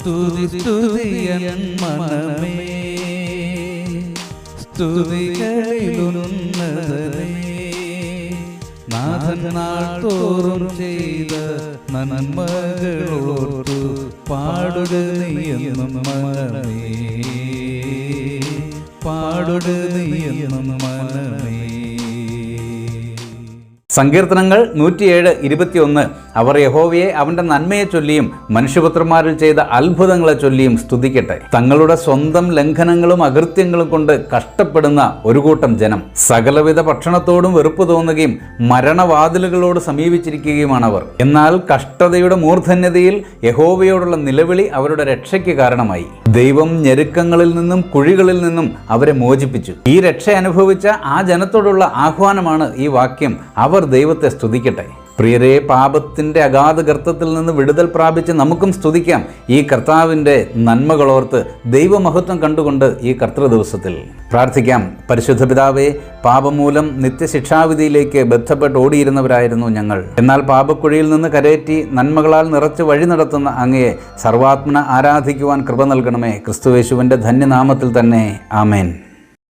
സ്തുതി സ്തുതിയൻ മനമേ. സ്തുതികളിലുന്നതനേ നാഥൻ നാൾ തോറും ചെയ്ത നന്മകളോട്ടു പാടുക നീയെന്നും മനമേ. പാടുക നീയെന്നും മനമേ. സങ്കീർത്തനങ്ങൾ നൂറ്റിയേഴ് ഇരുപത്തിയൊന്ന്. അവർ യഹോവയെ അവന്റെ നന്മയെ ചൊല്ലിയും മനുഷ്യപുത്രന്മാരിൽ ചെയ്ത അത്ഭുതങ്ങളെ ചൊല്ലിയും സ്തുതിക്കട്ടെ. തങ്ങളുടെ സ്വന്തം ലംഘനങ്ങളും അകൃത്യങ്ങളും കൊണ്ട് കഷ്ടപ്പെടുന്ന ഒരു കൂട്ടം ജനം സകലവിധ ഭക്ഷണത്തോടും വെറുപ്പ് തോന്നുകയും മരണവാതിലുകളോട് സമീപിച്ചിരിക്കുകയുമാണ് അവർ എന്നാൽ കഷ്ടതയുടെ മൂർധന്യതയിൽ യഹോവയോടുള്ള നിലവിളി അവരുടെ രക്ഷയ്ക്ക് കാരണമായി. ദൈവം ഞെരുക്കങ്ങളിൽ നിന്നും കുഴികളിൽ നിന്നും അവരെ മോചിപ്പിച്ചു. ഈ രക്ഷ അനുഭവിച്ച ആ ജനത്തോടുള്ള ആഹ്വാനമാണ് ഈ വാക്യം. ദൈവത്തെ സ്തുതിക്കട്ടെ. പ്രിയരെ പാപത്തിന്റെ അഗാധ ഗർത്തത്തിൽ നിന്ന് വിടുതൽ പ്രാപിച്ച് നമുക്കും സ്തുതിക്കാം. ഈ കർത്താവിന്റെ നന്മകളോർത്ത് ദൈവമഹത്വം കണ്ടുകൊണ്ട് ഈ കർത്തൃ ദിവസത്തിൽ പ്രാർത്ഥിക്കാം. പരിശുദ്ധ പിതാവേ പാപം മൂലം നിത്യശിക്ഷാവിധിയിലേക്ക് ബന്ധപ്പെട്ട് ഓടിയിരുന്നവരായിരുന്നു ഞങ്ങൾ. എന്നാൽ പാപക്കുഴിയിൽ നിന്ന് കരയറ്റി നന്മകളാൽ നിറച്ച് വഴി നടത്തുന്ന അങ്ങയെ സർവാത്മന ആരാധിക്കുവാൻ കൃപ നൽകണമേ. ക്രിസ്തുവേശുവിന്റെ ധന്യനാമത്തിൽ തന്നെ. ആമേൻ.